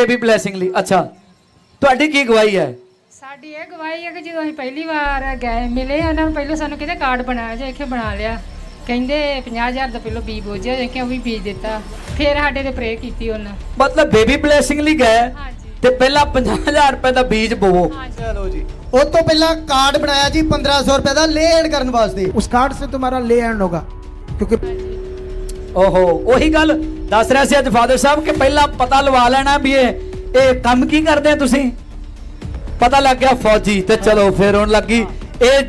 ਹੁੰਦੀ ਸੀ baby blessing ਲਈ ਅੱਛਾ ਤੁਹਾਡੀ ਕੀ ਗਵਾਹੀ ਹੈ ਸਾਡੀ ਇਹ ਗਵਾਹੀ ਹੈ ਕਿ ਜਦੋਂ ਅਸੀਂ ਪਹਿਲੀ ਵਾਰ ਗਏ ਮਿਲੇ ਉਹਨਾਂ ਨੂੰ ਪਹਿਲਾਂ ਸਾਨੂੰ ਕਿਤੇ ਕਾਰਡ ਬਣਾਇਆ ਜੇ ਇੱਥੇ ਬਣਾ ਲਿਆ ਕਹਿੰਦੇ 50000 ਦਾ ਪਹਿਲਾਂ ਬੀਜ ਬੋਝਿਆ ਜੇ ਕਿ ਉਹ ਵੀ ਬੀਜ ਦਿੱਤਾ ਫਿਰ ਸਾਡੇ ਤੇ ਪ੍ਰੇ ਕੀਤੀ ਉਹਨਾਂ ਮਤਲਬ ਬੇਬੀ ਬਲੇਸਿੰਗ ਲਈ ਗਏ ਹਾਂਜੀ ਤੇ ਪਹਿਲਾਂ 50000 ਰੁਪਏ ਦਾ ਬੀਜ ਬੋਵੋ ਹਾਂਜੀ ਚਲੋ ਜੀ ਉਸ ਤੋਂ ਪਹਿਲਾਂ ਕਾਰਡ ਬਣਾਇਆ ਜੀ 1500 ਰੁਪਏ ਦਾ ਲੇਡ ਕਰਨ ਵਾਸਤੇ उस कार्ड से तुम्हारा ले एंड होगा क्योंकि ਓਹੋ ਉਹੀ ਗੱਲ ਦੱਸ ਰਿਹਾ ਸੀ ਅੱਜ ਫਾਦਰ ਸਾਹਿਬ ਕਿ ਪਹਿਲਾਂ ਪਤਾ ਲਵਾ ਲੈਣਾ ਵੀ ਇਹ ਇਹ ਕੰਮ ਕੀ ਕਰਦੇ ਆ ਤੁਸੀਂ ਪਤਾ ਲੱਗ ਗਿਆ ਫੌਜੀ ਤੇ ਚਲੋ ਫਿਰ ਹੁਣ ਲੱਗੀ ਇਹ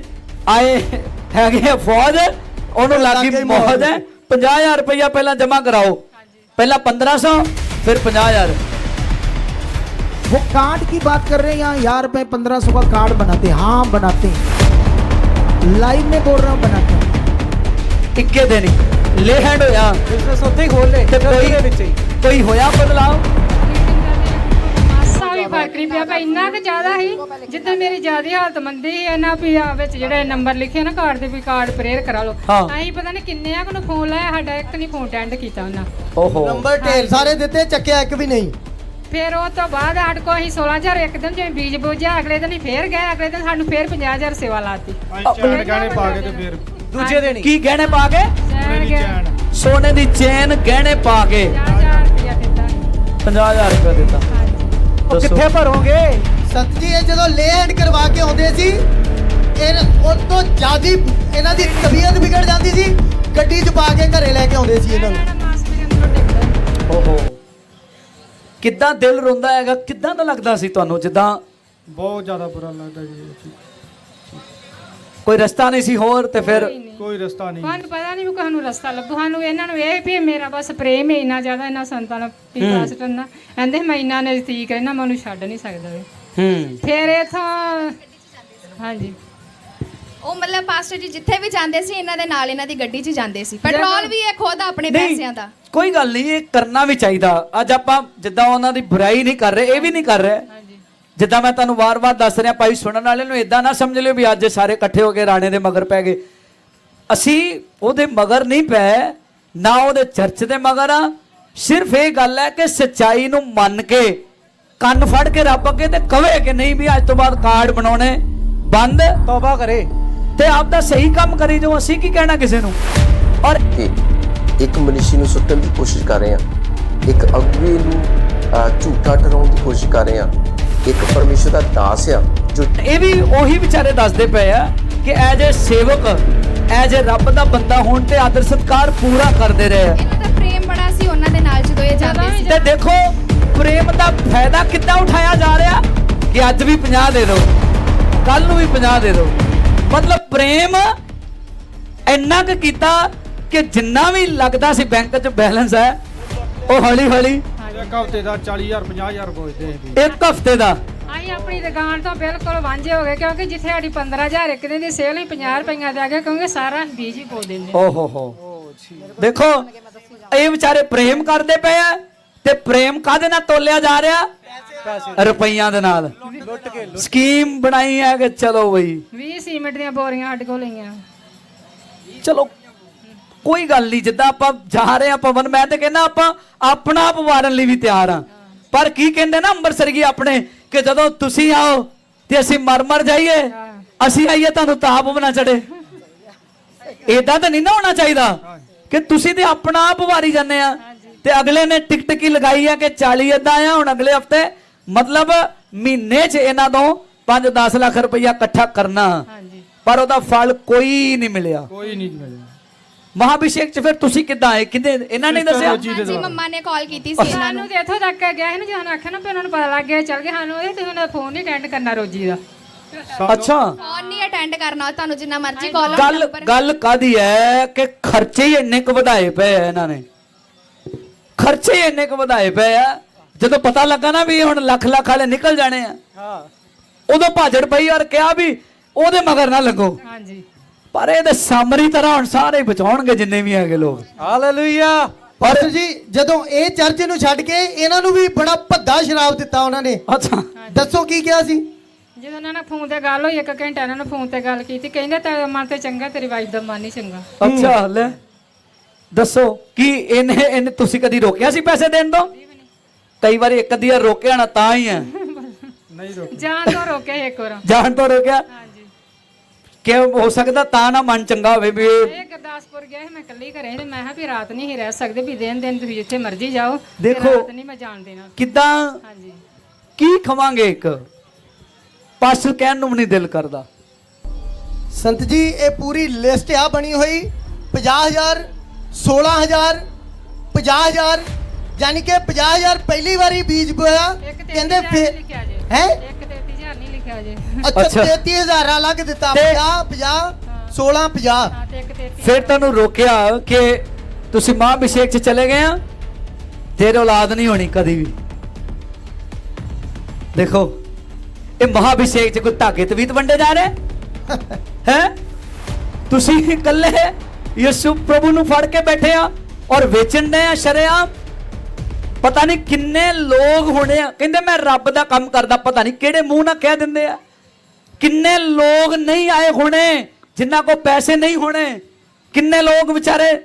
ਆਏ ਹੈਗੇ ਆ ਫੌਜ ਉਹਨੂੰ ਲੱਗੀ ਲੱਗ ਗਈ ਮੌਜ ਮੌਜ। ਹੈ 50000 ਰੁਪਇਆ ਪਹਿਲਾਂ ਜਮ੍ਹਾਂ ਕਰਾਓ ਪਹਿਲਾਂ 1500 ਫਿਰ 50000 वो कार्ड की बात कर रहे हैं यहाँ यार रुपए पंद्रह सौ का कार्ड बनाते हैं हाँ बनाते हैं लाइव में बोल रहा हूँ बनाते हैं ਇੱਕੇ ਦਿਨ ਹੀ ਲੈ ਹੈਂਡ ਹੋਇਆ। ਬਿਜ਼ਨਸ ਉੱਥੇ ਹੀ ਖੋਲ ਲੈ ਤੇ ਕੋਈ ਦੇ ਵਿੱਚ ਹੀ। ਕੋਈ ਹੋਇਆ ਬਦਲਾਅ? ਮਾਸਾ ਵੀ ਫ਼ਰਕ ਨਹੀਂ ਪਿਆ ਭਾਈ ਇੰਨਾ ਕਿ ਜ਼ਿਆਦਾ ਸੀ ਜਿੱਦਾਂ ਮੇਰੀ ਜ਼ਿਆਦਾ ਹਾਲਤ ਮੰਦੀ ਸੀ ਇਹਨਾਂ ਵੀ ਆ ਵਿੱਚ ਜਿਹੜੇ ਨੰਬਰ ਲਿਖੇ ਨਾ ਕਾਰਡ ਦੇ ਵੀ ਕਾਰਡ ਪ੍ਰੇਅਰ ਕਰਾ ਲਓ। ਹਾਂ। ਅਸੀਂ ਪਤਾ ਨਹੀਂ ਕਿੰਨੇ ਆ ਨੂੰ ਫੋਨ ਲਾਇਆ ਸਾਡਾ ਇੱਕ ਨਹੀਂ ਫੋਨ ਅਟੈਂਡ ਕੀਤਾ ਉਹਨਾਂ। ਓਹੋ। ਨੰਬਰ ਢੇਰ ਸਾਰੇ ਦਿੱਤੇ ਚੱਕਿਆ ਇੱਕ ਵੀ ਨਹੀਂ। ਫਿਰ ਉਹ ਤੋਂ ਬਾਅਦ ਸਾਡੇ ਕੋਲ ਅਸੀਂ 16000 ਇੱਕ ਦਿਨ ਜਿਵੇਂ ਬੀਜ ਬੋਝਿਆ ਅਗਲੇ ਦਿਨ ਹੀ ਫੇਰ ਗਏ ਅਗਲੇ ਦਿਨ ਸਾਨੂੰ ਫੇਰ 50000 ਸੇਵਾ ਲਾਤੀ। ਚਾਰ ਗਾਣੇ ਪਾ ਕੇ ਤੇ ਫਿਰ ਦੂਜੇ ਦਿਨ ਹੀ ਕੀ ਗਹਿਣੇ ਪਾ ਕੇ? ਚੈਨ। ਸੋਨੇ ਦੀ ਚੇਨ ਗਹਿਣੇ ਪਾ ਕੇ। 5000 ਰੁਪਇਆ ਦਿੱਤਾ। 50000 ਰੁਪਏ ਦਿੱਤਾ। ਉਹ। ਕਿੱਥੇ ਭਰੋਗੇ? ਸੰਤ ਜੀ ਇਹ ਜਦੋਂ ਲੈਂਡ ਕਰਵਾ ਕੇ ਆਉਂਦੇ ਸੀ ਇਹ ਉਹ ਤੋਂ ਜਿਆਦੀ ਇਹਨਾਂ ਦੀ ਤਬੀਅਤ ਵਿਗੜ ਜਾਂਦੀ ਸੀ ਗੱਡੀ 'ਚ ਪਾ ਕੇ ਘਰੇ ਲੈ ਕੇ ਆਉਂਦੇ ਸੀ ਇਹਨਾਂ ਨੂੰ। ਇਹਨਾਂ ਦਾ ਮਾਸ ਮੇਰੇ ਅੰਦਰੋਂ ਡਿੱਗਦਾ ਓਹੋ। ਕਿੱਦਾਂ ਦਿਲ ਰੋਂਦਾ ਹੈਗਾ? ਕਿੱਦਾਂ ਦਾ ਲੱਗਦਾ ਸੀ ਤੁਹਾਨੂੰ? ਜਿੱਦਾਂ ਬਹੁਤ ਜ਼ਿਆਦਾ ਬੁਰਾ ਲੱਗਦਾ ਜੀ ਇਹ ਚੀਜ਼। ਕੋਈ ਰਸਤਾ ਨਹੀਂ ਸੀ ਹੋਰ ਤੇ ਫਿਰ ਕੋਈ ਰਸਤਾ ਨਹੀਂ। ਸਾਨੂੰ ਪਤਾ ਨਹੀਂ ਵੀ ਸਾਨੂੰ ਰਸਤਾ ਲੱਭੂ। ਸਾਨੂੰ ਇਹਨਾਂ ਨੂੰ ਇਹ ਵੀ ਮੇਰਾ ਬਸ ਪ੍ਰੇਮ ਹੀ ਇੰਨਾ ਜ਼ਿਆਦਾ ਇਹਨਾਂ ਸੰਤਾਂ ਨਾਲ ਪਿਆਸਟਰ ਨਾਲ ਕਹਿੰਦੇ ਮੈਂ ਇੰਨਾ ਨਜ਼ਦੀਕ ਰਹਿਣਾ ਮੈਂ ਉਹਨੂੰ ਛੱਡ ਨਹੀਂ ਸਕਦਾ ਹੂੰ। ਫਿਰ ਇਥੋਂ ਹਾਂਜੀ। ਉਹ ਮਤਲਬ ਪਾਸਟਰ ਜੀ ਜਿੱਥੇ ਵੀ ਜਾਂਦੇ ਸੀ ਇਹਨਾਂ ਦੇ ਨਾਲ ਇਹਨਾਂ ਦੀ ਗੱਡੀ 'ਚ ਜਾਂਦੇ ਸੀ। ਪੈਟਰੋਲ ਵੀ ਇਹ ਖੁਦ ਆਪਣੇ ਪੈਸਿਆਂ ਦਾ। ਕੋਈ ਗੱਲ ਨਹੀਂ ਇਹ ਕਰਨਾ ਵੀ ਚਾਹੀਦਾ। ਅੱਜ ਆਪਾਂ ਜਿੱਦਾਂ ਉਹਨਾਂ ਦੀ ਬੁਰਾਈ ਨਹੀਂ ਕਰ ਰਹੇ ਇਹ ਵੀ ਨਹੀਂ ਕਰ ਰਹੇ। ਹਾਂਜੀ। ਜਿੱਦਾਂ ਮੈਂ ਤੁਹਾਨੂੰ ਵਾਰ-ਵਾਰ ਦੱਸ ਰਿਹਾ ਭਾਈ ਸੁਣਨ ਵਾਲੇ ਨੂੰ ਇਦਾਂ ਨਾ ਸਮਝ ਲਿਓ ਵੀ ਅੱਜ ਸਾਰੇ ਇਕੱਠੇ ਹੋ ਕੇ ਰਾਣੇ ਦੇ ਮਗਰ ਪੈ ਗਏ। ਅਸੀਂ ਉਹਦੇ ਮਗਰ ਨਹੀਂ ਪਏ ਨਾ ਉਹਦੇ ਚਰਚ ਦੇ ਮਗਰ ਆ। ਸਿਰਫ ਇਹ ਗੱਲ ਹੈ ਕਿ ਸੱਚਾਈ ਨੂੰ ਮੰਨ ਕੇ ਕੰਨ ਫੜ ਕੇ ਰੱਬ ਅੱਗੇ ਤੇ ਕਵੇ ਕਿ ਨਹੀਂ ਵੀ ਅੱਜ ਤੋਂ ਬਾਅਦ ਕਾਰਡ ਬਣਾਉਣੇ ਬੰਦ। ਤੌਬਾ ਕਰੇ। ਤੇ ਆਪ ਦਾ ਸਹੀ ਕੰਮ ਕਰੀ ਜੋ ਅਸੀਂ ਕੀ ਕਹਿਣਾ ਕਿਸੇ ਨੂੰ? ਔਰ ਇੱਕ ਮਨੀਸ਼ੀ ਨੂੰ ਸੁੱਟਣ ਦੀ ਕੋਸ਼ਿਸ਼ ਕਰ ਰਹੇ ਹਾਂ। ਇੱਕ ਅਗਵੇ ਨੂੰ ਝੂਠਾ ਠਹਿਰਾਉਣ ਦੀ ਕੋਸ਼ਿਸ਼ ਕਰ ਰਹੇ ਹਾਂ। ਇੱਕ ਪਰਮੇਸ਼ਰ ਦਾ ਦਾਸ ਆ ਜੋ ਇਹ ਵੀ ਉਹੀ ਵਿਚਾਰੇ ਦੱਸਦੇ ਪਏ ਆ ਕਿ ਐਜ ਏ ਸੇਵਕ ਐਜ ਏ ਰੱਬ ਦਾ ਬੰਦਾ ਹੋਣ ਤੇ ਆਦਰ ਸਤਕਾਰ ਪੂਰਾ ਕਰਦੇ ਰਹੇ ਆ। ਇਹਨਾਂ ਦਾ ਪ੍ਰੇਮ ਬੜਾ ਸੀ ਉਹਨਾਂ ਦੇ ਨਾਲ ਜਦੋਂ ਇਹ ਜਾਂਦੇ ਸੀ। ਤੇ ਦੇਖੋ ਪ੍ਰੇਮ ਦਾ ਫਾਇਦਾ ਕਿੱਦਾਂ ਉਠਾਇਆ ਜਾ ਰਿਹਾ? ਕਿ ਅੱਜ ਵੀ 50 ਦੇ ਦਿਓ ਕੱਲ ਨੂੰ ਵੀ 50 ਦੇ ਦਿਓ। ਮਤਲਬ ਪ੍ਰੇਮ ਇੰਨਾ ਕੁ ਕੀਤਾ ਕਿ ਜਿੰਨਾ ਵੀ ਲੱਗਦਾ ਸੀ ਬੈਂਕ 'ਚ ਬੈਲੈਂਸ ਹੈ ਉਹ ਹੌਲੀ ਹੌਲੀ ਇੱਕ ਹਫ਼ਤੇ ਦਾ 40000 50000 ਪਹੁੰਚਦੇ ਸੀ ਇੱਕ ਹਫ਼ਤੇ ਦਾ? ਅਸੀਂ ਆਪਣੀ ਦੁਕਾਨ ਤੋਂ ਬਿਲਕੁਲ ਵਾਂਝੇ ਹੋ ਗਏ ਕਿਉਂਕਿ ਜਿੱਥੇ ਸਾਡੀ 15000 ਇੱਕ ਦਿਨ ਦੀ ਸੇਲ ਹੀ 50 ਰੁਪਈਆਂ ਦੇ ਆ ਗਏ ਕਿਉਂਕਿ ਸਾਰਾ ਬੀਜ ਹੀ ਪੋ ਦਿੰਦੇ ਓ ਹੋ ਹੋ। ਦੇਖੋ ਇਹ ਵਿਚਾਰੇ ਪ੍ਰੇਮ ਕਰਦੇ ਪਏ ਆ ਤੇ ਪ੍ਰੇਮ ਕਾਦੇ ਨਾਲ ਤੋਲਿਆ ਜਾ ਰਿਹਾ? ਰੁਪਈਆਂ ਦੇ ਨਾਲ। ਲੁੱਟ ਕੇ ਸਕੀਮ ਬਣਾਈ ਹੈ ਕਿ ਚਲੋ ਬਈ। 20 ਸੀਮੈਂਟ ਦੀਆਂ ਬੋਰੀਆਂ ਸਾਡੇ ਕੋਲ ਲਈਆਂ ਚਲੋ ਕੋਈ ਗੱਲ ਨਹੀਂ ਜਿੱਦਾਂ ਆਪਾਂ ਜਾ ਰਹੇ ਆ ਪਵਨ ਮੈਂ ਤੇ ਕਹਿੰਦਾ ਆਪਾਂ ਆਪਣਾ ਆਪ ਵਾਰਨ ਲਈ ਵੀ ਤਿਆਰ ਆ ਪਰ ਕੀ ਕਹਿੰਦੇ ਨਾ ਅੰਮ੍ਰਿਤਸਰਗੀ ਆਪਣੇ ਕਿ ਜਦੋਂ ਤੁਸੀਂ ਆਓ ਤੇ ਅਸੀਂ ਮਰ ਮਰ ਜਾਈਏ ਅਸੀਂ ਆਈਏ ਤੁਹਾਨੂੰ ਤਾਪ ਬਣਾ ਚੜੇ ਏਦਾਂ ਤਾਂ ਨਹੀਂ ਨਾ ਹੋਣਾ ਚਾਹੀਦਾ ਕਿ ਤੁਸੀਂ ਤੇ ਆਪਣਾ ਆਪ ਵਾਰੀ ਜਾਂਦੇ ਆ ਤੇ ਅਗਲੇ ਨੇ ਟਿਕਟ ਕੀ ਲਗਾਈ ਆ ਕਿ 40 ਏਦਾਂ ਆ ਹੁਣ ਅਗਲੇ ਹਫ਼ਤੇ ਮਤਲਬ ਮਹੀਨੇ 'ਚ ਇਹਨਾਂ ਤੋਂ 5-10 ਲੱਖ ਰੁਪਈਆ ਇਕੱਠਾ ਕਰਨਾ। ਪਰ ਉਹਦਾ ਫਲ ਕੋਈ ਨਹੀਂ ਮਿਲਿਆ। ਕੋਈ ਨਹੀਂ ਮਿਲਿਆ। ਮਹਾਭਿਸ਼ੇਕ ਚ ਫਿਰ ਤੁਸੀਂ ਕਿੱਦਾਂ ਆਏ? ਕਿੰਨੇ ਇਹਨਾਂ ਨੇ ਦੱਸਿਆ? ਹਾਂਜੀ ਮੰਮਾ ਨੇ ਕਾਲ ਕੀਤੀ ਸੀ ਇਹਨਾਂ ਸਾਨੂੰ ਨੂੰ ਤੇ ਇੱਥੋਂ ਤੱਕ ਗਿਆ ਸੀ ਨਾ ਜਦੋਂ ਆਖਿਆ ਨਾ ਵੀ ਉਹਨਾਂ ਨੂੰ ਪਤਾ ਲੱਗ ਗਿਆ ਚੱਲ ਗਏ ਸਾਨੂੰ ਉਹਦੇ ਤੇ ਉਹਨਾਂ ਦਾ ਫੋਨ ਨਹੀਂ ਅਟੈਂਡ ਕਰਨਾ ਰੋਜੀ ਦਾ। ਅੱਛਾ। ਫੋਨ ਨਹੀਂ ਅਟੈਂਡ ਕਰਨਾ ਤੁਹਾਨੂੰ ਜਿੰਨਾ ਮਰਜ਼ੀ ਕਾਲ ਗੱਲ ਗੱਲ ਕਾਦੀ ਹੈ ਕਿ ਖਰਚੇ ਹੀ ਇੰਨੇ ਕੁ ਵਧਾਏ ਪਏ ਆ ਇਹਨਾਂ ਨੇ। ਖਰਚੇ ਹੀ ਇੰਨੇ ਕੁ ਵਧਾਏ ਪਏ ਆ। ਜਦੋਂ ਪਤਾ ਲੱਗਾ ਨਾ ਵੀ ਹੁਣ ਲੱਖ ਲੱਖ ਵਾਲੇ ਨਿਕਲ ਜਾਣੇ ਆ। ਹਾਂ। ਉਦੋਂ ਭਾਜੜ ਪਈ ਔਰ ਕਿਹਾ ਵੀ ਉਹਦੇ ਮਗਰ ਨਾ ਲੱਗੋ। ਹਾਂਜੀ। ਪਰ ਇਹਦੇ ਸਾਮਰੀ ਤਰ੍ਹਾਂ ਹੁਣ ਸਾਰੇ ਬਚਾਉਣਗੇ ਜਿੰਨੇ ਵੀ ਹੈਗੇ ਲੋਕ। ਹਾਲੇਲੂਇਆ। ਪਾਸਟਰ ਜੀ ਜਦੋਂ ਇਹ ਚਰਚ ਨੂੰ ਛੱਡ ਕੇ ਇਹਨਾਂ ਨੂੰ ਵੀ ਬੜਾ ਭੱਦਾ ਸ਼ਰਾਬ ਦਿੱਤਾ ਉਹਨਾਂ ਨੇ। ਅੱਛਾ। ਦੱਸੋ ਕੀ ਕਿਹਾ ਸੀ? ਜਦੋਂ ਉਹਨਾਂ ਨਾਲ ਫੋਨ ਤੇ ਗੱਲ ਹੋਈ ਇੱਕ ਘੰਟਾ ਇਹਨਾਂ ਨੇ ਫੋਨ ਤੇ ਗੱਲ ਕੀਤੀ ਕਹਿੰਦੇ ਤੇਰਾ ਮਨ ਤੇ ਚੰਗਾ ਤੇਰੀ ਵਾਈਫ ਦਾ ਮਨ ਨਹੀਂ ਚੰਗਾ। ਅੱਛਾ ਲੈ। ਦੱਸੋ ਕੀ ਇਹਨੇ ਇਹਨੇ ਤੁਸੀਂ ਕਦੀ ਰੋਕਿਆ ਸੀ ਪੈਸੇ ਦੇਣ ਤੋਂ? ਕਈ ਵਾਰੀ ਇੱਕ ਅੱਧੀ ਵਾਰ ਰੋਕਿਆ ਨਾ ਤਾਂ ਹੀ ਹੈ। ਨਹੀਂ ਰੋਕ ਜਾਣ ਤੋਂ ਰੋਕਿਆ ਇੱਕ ਵਾਰ। ਜਾਣ ਤੋਂ ਰੋਕਿਆ? ਕਿ ਹੋ ਸਕਦਾ ਤਾਂ ਨਾ ਮਨ ਚੰਗਾ ਹੋਵੇ ਵੀ ਇਹ ਇਹ ਗੁਰਦਾਸਪੁਰ ਗਿਆ ਸੀ ਮੈਂ ਇਕੱਲੀ ਘਰੇ ਤੇ ਮੈਂ ਕਿਹਾ ਵੀ ਰਾਤ ਨਹੀਂ ਹੀ ਰਹਿ ਸਕਦੇ ਵੀ ਦਿਨ ਦਿਨ ਤੁਸੀਂ ਜਿੱਥੇ ਮਰਜ਼ੀ ਜਾਓ ਤੇ ਦੇਖੋ। ਰਾਤ ਨਹੀਂ ਮੈਂ ਜਾਣ ਦੇਣਾ। ਕਿੱਦਾਂ ਹਾਂਜੀ। ਕੀ ਖਵਾਂਗੇ ਇੱਕ? ਪਾਸਟਰ ਕਹਿਣ ਨੂੰ ਵੀ ਨਹੀਂ ਦਿਲ ਕਰਦਾ। ਸੰਤ ਜੀ ਇਹ ਪੂਰੀ ਲਿਸਟ ਆ ਬਣੀ ਹੋਈ। 50000 16000 50000 ਯਾਨੀ ਕਿ 50000 ਪਹਿਲੀ ਵਾਰੀ ਬੀਜ ਬੋਇਆ। ਇੱਕ ਤੇ ਕਹਿੰਦੇ ਫਿਰ ਫਿਰ ਲਿਖਿਆ ਜੇ। ਹੈ? ਇੱਕ 30000 ਨਹੀਂ ਲਿਖਿਆ ਜੇ ਅੱਛਾ ਅੱਛਾ। 33000 ਅਲੱਗ ਦਿੱਤਾ ਤੇ- 50 50 16 50 ਹਾਂ ਤੇ ਇੱਕ ਤੇ ਫਿਰ ਤੁਹਾਨੂੰ ਰੋਕਿਆ ਕਿ ਤੁਸੀਂ ਮਹਾਂਭਿਸ਼ੇਕ 'ਚ ਚਲੇ ਗਏ ਆ? ਤੇਰੇ ਔਲਾਦ ਨਹੀਂ ਹੋਣੀ ਕਦੀ ਵੀ। ਦੇਖੋ ਇਹ ਮਹਾਂਭਿਸ਼ੇਕ 'ਚ ਕੋਈ ਧਾਗੇ ਤਵੀਤ ਵੰਡੇ ਜਾ ਰਹੇ? ਹੈ? ਤੁਸੀਂ ਇਕੱਲੇ ਯਿਸੂ ਪ੍ਰਭੂ ਨੂੰ ਫੜ ਕੇ ਬੈਠੇ ਆ ਔਰ ਵੇਚਣ ਦੇ ਆ ਸ਼ਰਿਆਮ? ਪਤਾ ਨਹੀਂ ਕਿੰਨੇ ਲੋਕ ਹੋਣੇ ਆ। ਕਹਿੰਦੇ ਮੈਂ ਰੱਬ ਦਾ ਕੰਮ ਕਰਦਾ, ਪਤਾ ਨਹੀਂ ਕਿਹੜੇ ਮੂੰਹ ਨਾਲ ਕਹਿ ਦਿੰਦੇ ਆ। ਕਿੰਨੇ ਲੋਕ ਨਹੀਂ ਆਏ ਹੋਣੇ, ਜਿਨ੍ਹਾਂ ਕੋ ਪੈਸੇ ਨਹੀਂ ਹੋਣੇ। ਕਿੰਨੇ ਲੋਕ ਵਿਚਾਰੇ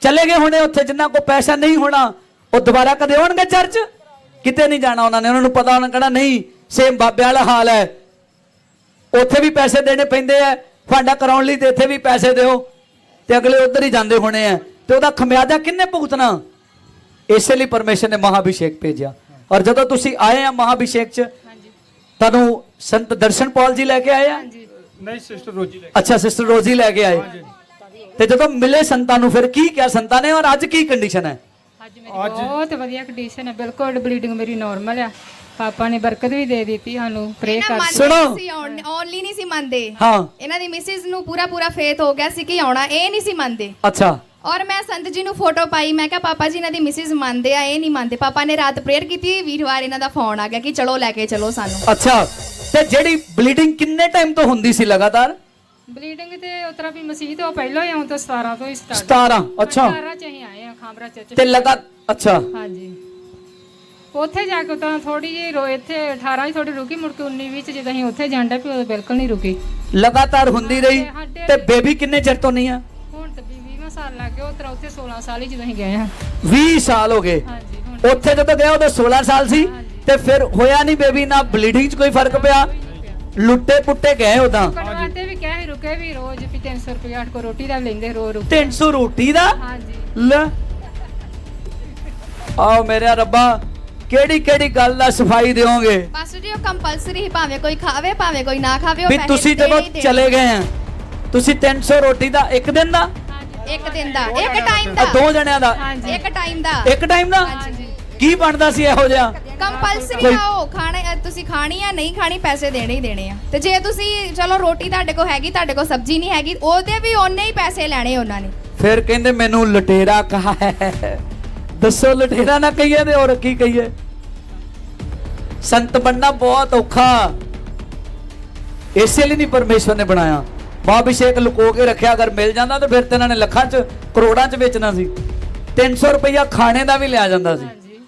ਚਲੇ ਗਏ ਹੋਣੇ ਉੱਥੇ, ਜਿਨ੍ਹਾਂ ਕੋ ਪੈਸਾ ਨਹੀਂ ਹੋਣਾ। ਉਹ ਦੁਬਾਰਾ ਕਦੇ ਆਉਣਗੇ ਚਰਚ? ਕਿਤੇ ਨਹੀਂ ਜਾਣਾ ਉਹਨਾਂ ਨੇ। ਉਹਨਾਂ ਨੂੰ ਪਤਾ ਉਹਨਾਂ ਕਹਿਣਾ ਨਹੀਂ ਸੇਮ ਬਾਬੇ ਵਾਲਾ ਹਾਲ ਹੈ। ਉੱਥੇ ਵੀ ਪੈਸੇ ਦੇਣੇ ਪੈਂਦੇ ਆ ਫਾਂਡਾ ਕਰਾਉਣ ਲਈ ਤੇ ਇੱਥੇ ਵੀ ਪੈਸੇ ਦਿਓ। ਤੇ ਅਗਲੇ ਉਧਰ ਹੀ ਜਾਂਦੇ ਹੋਣੇ ਆ। ਤੇ ਉਹਦਾ ਖਮਿਆਜ਼ਾ ਕਿੰਨੇ ਭੁਗਤਣਾ? ਇਸੇ ਲਈ ਪਰਮੇਸ਼ਰ ਨੇ ਮਹਾਭਿਸ਼ੇਕ ਭੇਜਿਆ। ਔਰ ਜਦੋਂ ਤੁਸੀਂ ਆਏ ਆ ਮਹਾਭਿਸ਼ੇਕ ਚ ਹਾਂਜੀ। ਤੁਹਾਨੂੰ ਸੰਤ ਦਰਸ਼ਨ ਪੌਲ ਜੀ ਲੈ ਕੇ ਆਏ ਆ? ਹਾਂਜੀ। ਨਹੀਂ ਸਿਸਟਰ ਰੋਜੀ ਲੈ ਅੱਛਾ ਸਿਸਟਰ ਰੋਜ਼ੀ ਲੈ ਕੇ ਆਏ। ਤੇ ਜਦੋਂ ਮਿਲੇ ਸੰਤਾਂ ਨੂੰ ਫਿਰ ਕੀ ਕਿਹਾ ਸੰਤਾਂ ਨੇ ਔਰ ਅੱਜ ਕੀ ਕੰਡੀਸ਼ਨ ਹੈ? ਅੱਜ ਮੇਰੀ ਬਹੁਤ ਵਧੀਆ ਕੰਡੀਸ਼ਨ ਹੈ। ਬਿਲਕੁਲ ਬਲੀਡਿੰਗ ਮੇਰੀ ਨਾਰਮਲ ਆ। ਪਾਪਾ ਨੇ ਬਰਕਤ ਵੀ ਦੇ ਦਿੱਤੀ ਸਾਨੂੰ ਪ੍ਰੇ ਕਰ ਸੁਣੋ। ਓਨਲੀ ਨਹੀਂ ਸੀ ਮੰਨਦੇ। ਹਾਂ। ਇਹਨਾਂ ਦੀ ਮਿਸਿਸ ਨੂੰ ਪੂਰਾ ਪੂਰਾ ਫੇਥ ਹੋ ਗਿਆ ਸੀ ਕਿ ਆਉਣਾ ਇਹ ਨਹੀਂ ਸੀ ਮੰਨਦੇ। ਅੱਛਾ। ਔਰ ਮੈਂ ਸੰਤ ਜੀ ਨੂੰ ਫੋਟੋ ਪਾਈ ਮੈਂ ਕਿਹਾ ਪਾਪਾ ਜੀ ਇਹਨਾਂ ਦੀ ਮਿਸਿਸ ਮੰਨਦੇ ਆ ਇਹ ਨਹੀਂ ਮੰਨਦੇ। ਪਾਪਾ ਨੇ ਰਾਤ ਪ੍ਰੇਅਰ ਕੀਤੀ ਵੀਰਵਾਰ ਇਹਨਾਂ ਦਾ ਫੋਨ ਆ ਗਿਆ ਕਿ ਚਲੋ ਲੈ ਕੇ ਚਲੋ ਸਾਨੂੰ। ਅੱਛਾ ਤੇ ਜਿਹੜੀ ਬਲੀਡਿੰਗ ਕਿੰਨੇ ਟਾਈਮ ਤੋਂ ਹੁੰਦੀ ਸੀ ਲਗਾਤਾਰ? ਬਲੀਡਿੰਗ ਤੇ ਉਤਰਾ ਵੀ ਮਸੀਹ ਤੋਂ ਪਹਿਲਾਂ ਹੀ ਆਉਂ ਤੋਂ 17 ਤੋਂ ਹੀ ਸਟਾਰਟ 17 ਅੱਛਾ। 17 ਚ ਹੀ ਆਏ ਆ ਖਾਮਰਾ ਚਰਚ ਤੇ ਲਗਾ ਅੱਛਾ। ਹਾਂਜੀ। ਉੱਥੇ ਜਾ ਕੇ ਤਾਂ ਥੋੜੀ ਜਿਹੀ ਰੋ ਇੱਥੇ 18 ਹੀ ਥੋੜੀ ਰੁਕੀ ਮੁੜ ਕੇ 19 20 ਚ ਜਦੋਂ ਅਸੀਂ ਉੱਥੇ ਜਾਂਦਾ ਉਦੋਂ ਬਿਲਕੁਲ ਨਹੀਂ ਰੁਕੀ। ਲਗਾਤਾਰ ਹੁੰਦੀ ਰਹੀ ਤੇ ਬੇਬੀ ਕਿੰਨੇ ਚਿਰ ਤੋਂ ਨਹੀਂ ਆ? ਹੁਣ ਤਾਂ 20 ਸਾਲ ਲੱਗ ਗਏ ਉਤਰਾ ਉੱਥੇ 16 ਸਾਲ ਹੀ ਜਦੋਂ ਅਸੀਂ ਗਏ ਹਾਂ। 20 ਸਾਲ ਹੋ ਗਏ। ਹਾਂਜੀ ਹੁਣ ਉੱਥੇ ਜਦੋਂ ਗਿਆ ਉਦੋਂ 16 ਸਾਲ ਸੀ ਤੇ ਫਿਰ ਹੋਇਆ ਨਹੀਂ ਬੇਬੀ ਨਾ ਬਲੀਡਿੰਗ 'ਚ ਕੋਈ ਫ਼ਰਕ ਪਿਆ? ਲੁੱਟੇ ਪੁੱਟੇ ਗਏ ਉਦਾਂ? ਕੜਵਾਤੇ ਵੀ ਕਹੇ ਰੁਕੇ ਵੀ ਰੋਜ਼ ਵੀ 300 ਰੁਪਏ ਅੱਠ ਕੋ ਰੋਟੀ ਦਾ ਲੈਂਦੇ ਰੋ ਰੁਕ 300 ਰੋਟੀ ਦਾ? ਹਾਂਜੀ। ਲੈ। ਆਓ ਮੇਰੇ ਰੱਬਾ ਕਿਹੜੀ ਕਿਹੜੀ ਗੱਲ ਦਾ ਸਫ਼ਾਈ ਦਿਓਗੇ? ਪਾਸਟਰ ਜੀ ਉਹ ਕੰਪਲਸਰੀ ਹੀ ਭਾਵੇਂ ਕੋਈ ਖਾਵੇ ਭਾਵੇਂ ਕੋਈ ਨਾ ਖਾਵੇ ਉਹ ਵੀ ਪੈਸੇ ਤੁਸੀਂ ਦੇਣੇ ਜਦੋਂ ਹੀ ਦੇਣੇ। ਚਲੇ ਗਏ ਆ ਤੁਸੀਂ 300 ਰੋਟੀ ਦਾ ਇੱਕ ਦਿਨ ਦਾ? ਇੱਕ ਦਿਨ ਦਾ ਇੱਕ ਟਾਈਮ ਦਾ। ਦੋ ਜਣਿਆਂ ਦਾ। ਹਾਂਜੀ। ਇੱਕ ਟਾਈਮ ਦਾ। ਇੱਕ ਟਾਈਮ ਦਾ? ਕੀ ਬਣਦਾ ਸੀ ਇਹੋ ਜਿਹਾ? ਕੰਪਲਸਰੀ ਕੋਈ- ਆਓ ਖਾਣੇ ਅ, ਤੁਸੀਂ ਖਾਣੀ ਆ ਨਹੀਂ ਖਾਣੀ ਪੈਸੇ ਦੇਣੇ ਹੀ ਦੇਣੇ ਆ। ਤੇ ਜੇ ਤੁਸੀਂ ਚਲੋ ਰੋਟੀ ਤੁਹਾਡੇ ਕੋਲ ਹੈਗੀ ਤੁਹਾਡੇ ਕੋਲ ਸਬਜ਼ੀ ਨਹੀਂ ਹੈਗੀ ਉਹਦੇ ਵੀ ਉਹਨੇ ਹੀ ਪੈਸੇ ਲੈਣੇ ਉਹਨਾਂ ਨੇ। ਫਿਰ ਕਹਿੰਦੇ ਮੈਨੂੰ ਲਟੇਰਾ ਕਹਾ ਹੈ? ਦੱਸੋ ਲਟੇਰਾ ਨਾ ਕਹੀਏ ਤੇ ਹੋਰ ਕੀ ਕਹੀਏ? ਸੰਤ ਬਣਨਾ ਬਹੁਤ ਔਖਾ। ਇਸੇ ਲਈ ਨਹੀਂ ਪਰਮੇਸ਼ਵਰ ਨੇ ਬਣਾਇਆ। ਬਾਬਿਸ਼ੇਕ ਲੁਕੋ ਕੇ ਰੱਖਿਆ ਅਗਰ ਮਿਲ ਜਾਂਦਾ ਤਾਂ ਫਿਰ ਤੇ ਇਹਨਾਂ ਨੇ ਲੱਖਾਂ 'ਚ ਕਰੋੜਾਂ 'ਚ ਵੇਚਣਾ ਸੀ। 300 ਰੁਪਇਆ ਖਾਣੇ ਦਾ ਵੀ ਲਿਆ ਜਾਂਦਾ ਸੀ। ਹਾਂਜੀ।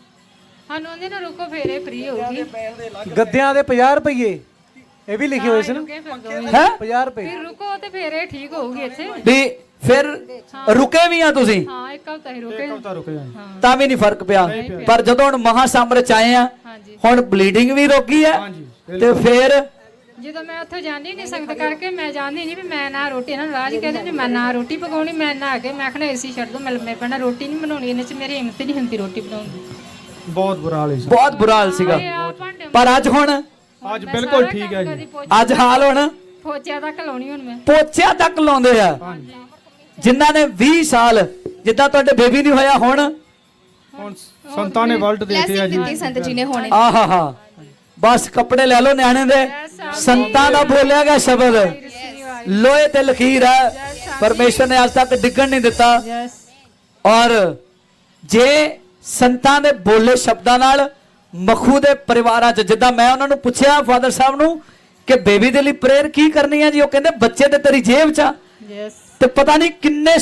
ਸਾਨੂੰ ਉਹਦੇ ਨਾਲ ਰੁਕੋ ਫੇਰੇ ਫ੍ਰੀ ਹੋਊਗੀ। ਗੱਦਿਆਂ ਦੇ 50 ਰੁਪਏ ਇਹ ਵੀ ਲਿਖੇ ਹੋਏ ਸੀ ਨਾ? ਰੁਕੇ ਫਿਰ ਦੋਵੇਂ। ਹੈ? 50 ਰੁਪਏ। ਫਿਰ ਰੁਕੋ ਤੇ ਫੇਰੇ ਠੀਕ ਹੋਊਗੀ ਇੱਥੇ। ਵੀ ਫਿਰ ਰੁਕੇ ਵੀ ਆ ਤੁਸੀਂ? ਹਾਂ ਇੱਕ ਹਫ਼ਤਾ ਹੀ ਰੁਕੇ। ਹਫਤਾ ਰੁਕ ਜਾਏ ਤਾਂ ਵੀ ਨਹੀਂ ਫ਼ਰਕ ਪਿਆ। ਪਰ ਜਦੋਂ ਹੁਣ ਮਹਾਸਾਮਰ ਚ ਆਏ ਆ ਹਾਂਜੀ। ਹੁਣ ਬਲੀਡਿੰਗ ਵੀ ਰੋਕੀ ਹੈ ਹਾਂਜੀ ਤੇ ਫਿਰ ਜਦੋਂ ਮੈਂ ਉੱਥੇ ਜਾਂਦੀ ਨਹੀਂ ਸੰਗਤ ਕਰਕੇ ਮੈਂ ਜਾਂਦੀ ਨਹੀਂ ਵੀ ਮੈਂ ਨਾ ਰੋਟੀ ਇਹਨਾਂ ਨੂੰ ਰਾਜ ਕਹਿੰਦੇ ਵੀ ਮੈਂ ਨਾ ਰੋਟੀ ਪਕਾਉਣੀ ਮੈਂ ਨਾ ਕੇ ਮੈਂ ਆਖਣਾ ਏਸੀ ਛੱਡ ਦੋ ਮੈਂ ਲੰਮੇ ਪੈਣਾ ਰੋਟੀ ਨਹੀਂ ਬਣਾਉਣੀ ਇਹਨੇ ਚ ਮੇਰੀ ਹਿੰਮਤ ਨਹੀਂ ਹੁੰਦੀ ਰੋਟੀ ਬਣਾਉਣ ਦੀ। ਬਹੁਤ ਬੁਰਾ ਹਾਲ ਸੀ ਬਹੁਤ ਬੁਰਾ ਹਾਲ ਸੀਗਾ। ਭਾਂਡੇ ਪਰ ਅੱਜ ਹੁਣ? ਅੱਜ ਬਿਲਕੁਲ ਠੀਕ ਹੈ ਜੀ। ਅੱਜ ਹਾਲ ਹੁਣ? ਫੋਚਿਆ ਤੱਕ ਲਾਉਣੀ ਹੁਣ ਮੈਂ। ਪੋਚਿਆ ਤੱਕ ਲਾਉਂਦੇ ਆ। ਜਿਨ੍ਹਾਂ ਨੇ 20 ਸਾਲ ਜਿੱਦਾਂ ਤੁਹਾਡੇ ਬੇਬੀ ਨਹੀਂ ਹੋਇਆ ਹੁਣ? ਹੁਣ ਸੰਤਾਂ ਨੇ ਵਰਲਡ ਦੇਖਿਆ ਬਲੇਸਿੰਗ ਜੀ। ਦਿੱਤੀ ਸੰਤ ਜੀ ਨੇ ਹੁਣੇ। ਆਹਾਹਾ ਬਸ ਕੱਪੜੇ ਲੈ ਲਓ ਨਿਆਣੇ ਦੇ। ਸੰਤਾਂ ਦਾ ਬੋਲਿਆ ਗਿਆ ਸ਼ਬਦ। ਲੋਹੇ ਤੇ ਲਕੀਰ ਹੈ। ਪਰਮੇਸ਼ਰ ਨੇ ਅੱਜ ਤੱਕ ਡਿੱਗਣ ਨਹੀਂ ਦਿੱਤਾ। ਔਰ ਜੇ ਸੰਤਾਂ ਦੇ ਬੋਲੇ ਸ਼ਬਦਾਂ ਨਾਲ ਮਖੂ ਦੇ ਪਰਿਵਾਰਾਂ 'ਚ ਜਿੱਦਾਂ ਮੈਂ ਉਹਨਾਂ ਨੂੰ ਪੁੱਛਿਆ ਫਾਦਰ ਸਾਹਿਬ ਨੂੰ ਕਿ ਬੇਬੀ ਦੇ ਲਈ ਪ੍ਰੇਅਰ ਕੀ ਕਰਨੀ ਹੈ ਜੀ ਉਹ ਕਹਿੰਦੇ ਬੱਚੇ ਤੇ ਤੇਰੀ ਜੇਬ 'ਚ ਆ। ਯੈਸ ਤੇ ਪਤਾ ਨਹੀਂ ਕਿੰਨੇ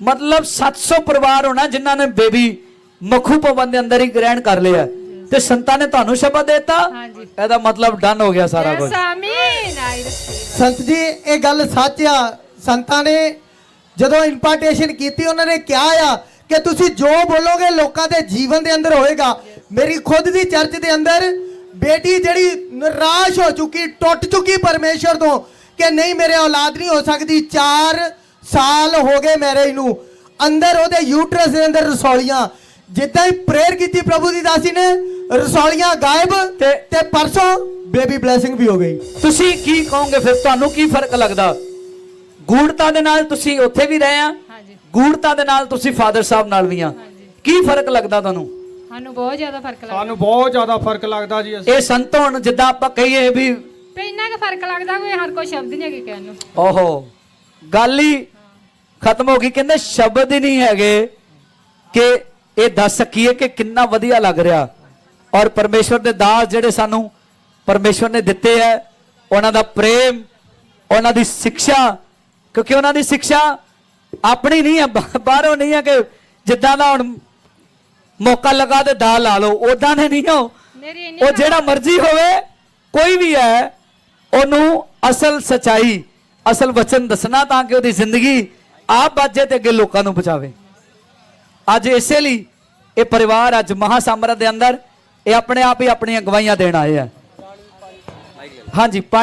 ਮਤਲਬ 700 ਪਰਿਵਾਰ ਹੋਣਾ ਜਿਨ੍ਹਾਂ ਨੇ ਬੇਬੀ ਮਖੂ ਭਵਨ ਦੇ ਅੰਦਰ ਹੀ ਗ੍ਰਹਿਣ ਕਰ ਲਿਆ। ਤੇ ਸੰਤਾਂ ਨੇ ਤੁਹਾਨੂੰ ਸ਼ਬਦ ਦਿੱਤਾ? ਹਾਂਜੀ। ਇਹਦਾ ਮਤਲਬ ਡਨ ਹੋ ਗਿਆ ਸਾਰਾ ਕੁਝ। ਯੈਸ ਆਮੀਨ ਆਈ ਰਸੀਵ ਸੰਤ ਜੀ ਇਹ ਗੱਲ ਸੱਚ ਆ। ਸੰਤਾਂ ਨੇ ਜਦੋਂ ਇੰਪਾਰਟੇਸ਼ਨ ਕੀਤੀ ਉਹਨਾਂ ਨੇ ਕਿਹਾ ਆ ਕਿ ਤੁਸੀਂ ਜੋ ਬੋਲੋਗੇ ਲੋਕਾਂ ਦੇ ਜੀਵਨ ਦੇ ਅੰਦਰ ਹੋਏਗਾ। ਮੇਰੀ ਖੁਦ ਦੀ ਚਰਚ ਦੇ ਅੰਦਰ ਬੇਟੀ ਜਿਹੜੀ ਨਿਰਾਸ਼ ਹੋ ਚੁੱਕੀ ਟੁੱਟ ਚੁੱਕੀ ਪਰਮੇਸ਼ਰ ਤੋਂ ਕਿ ਨਹੀਂ ਮੇਰੇ ਔਲਾਦ ਨਹੀਂ ਹੋ ਸਕਦੀ। 4 ਸਾਲ ਹੋ ਗਏ ਮੇਰੇ ਨੂੰ। ਅੰਦਰ ਉਹਦੇ ਯੂਟਰਸ ਦੇ ਅੰਦਰ ਰਸੌਲੀਆਂ। ਜਿੱਦਾਂ ਹੀ ਪ੍ਰੇਅਰ ਕੀਤੀ ਪ੍ਰਭੂ ਦੀ ਦਾਸੀ ਨੇ ਰਸੌਲੀਆਂ ਗਾਇਬ ਤੇ- ਤੇ ਪਰਸੋਂ ਬੇਬੀ ਬਲੇਸਿੰਗ ਵੀ ਹੋ ਗਈ। ਤੁਸੀਂ ਕੀ ਕਹੋਗੇ? ਫਿਰ ਤੁਹਾਨੂੰ ਕੀ ਫ਼ਰਕ ਲੱਗਦਾ? ਗੂੜਤਾ ਦੇ ਨਾਲ ਤੁਸੀਂ ਉੱਥੇ ਵੀ ਰਹੇ ਆ ਹਾਂਜੀ। ਗੂੜਤਾ ਦੇ ਨਾਲ ਤੁਸੀਂ ਫਾਦਰ ਸਾਹਿਬ ਨਾਲ ਵੀ ਆ। ਕੀ ਫ਼ਰਕ ਲੱਗਦਾ ਤੁਹਾਨੂੰ? ਸਾਨੂੰ ਬਹੁਤ ਜ਼ਿਆਦਾ ਫ਼ਰਕ ਲੱਗਦਾ। ਸਾਨੂੰ ਬਹੁਤ ਜ਼ਿਆਦਾ ਫ਼ਰਕ ਲੱਗਦਾ ਜੀ ਇਹ ਸੰਤ ਹੁਣ ਜਿੱਦਾਂ ਆਪਾਂ ਕਹੀਏ ਵੀ ਤੇ ਇੰਨਾ ਕੁ ਫ਼ਰਕ ਲੱਗਦਾ ਕੋਈ ਹਰ ਕੋਈ ਸ਼ਬਦ ਨਹੀਂ ਹੈਗੇ ਕਹਿਣ ਨੂੰ। ਓਹੋ ਗੱਲ ਹੀ ਖਤਮ ਹੋ ਗਈ। ਕਹਿੰਦੇ ਸ਼ਬਦ ਹੀ ਨਹੀਂ ਹੈਗੇ ਕਿ ਇਹ ਦੱਸ ਸਕੀਏ ਕਿ ਕਿੰਨਾ ਵਧੀਆ ਲੱਗ ਰਿਹਾ। ਔਰ ਪਰਮੇਸ਼ਵਰ ਦੇ ਦਾਸ ਜਿਹੜੇ ਸਾਨੂੰ ਪਰਮੇਸ਼ਵਰ ਨੇ ਦਿੱਤੇ ਹੈ ਉਹਨਾਂ ਦਾ ਪ੍ਰੇਮ ਉਹਨਾਂ ਦੀ ਸਿੱਖਿਆ ਕਿਉਂਕਿ ਉਹਨਾਂ ਦੀ ਸਿੱਖਿਆ ਆਪਣੀ ਨਹੀਂ ਹੈ ਬਾਹਰੋਂ ਨਹੀਂ ਹੈ ਕਿ ਜਿੱਦਾਂ ਦਾ ਹੁਣ ਮੌਕਾ ਲਗਾ ਤੇ ਦਾ ਲਾ ਲਓ ਉਦਾਂ ਦੇ ਨਹੀਂ ਹੋ। ਉਹ ਜਿਹੜਾ ਮਰਜ਼ੀ ਹੋਵੇ ਕੋਈ ਵੀ ਹੈ ਉਹਨੂੰ ਅਸਲ ਸਚਾਈ ਅਸਲ ਵਚਨ ਦੱਸਣਾ ਤਾਂ ਕਿ ਉਹਦੀ ਜ਼ਿੰਦਗੀ ਆਪ ਬਾਜੇ ਤੇ ਅੱਗੇ ਲੋਕਾਂ ਨੂੰ ਬਚਾਵੇ ਅੱਜ ਇਸੇ ਲਈ ਇਹ ਪਰਿਵਾਰ ਅੱਜ ਮਹਾਸਾਮਰਾ ਦੇ ਅੰਦਰ ਇਹ ਆਪਣੇ ਆਪ ਹੀ ਆਪਣੀਆਂ ਗਵਾਹੀਆਂ ਦੇਣ ਆਏ ਆ। ਹਾਂਜੀ ਪੰਜ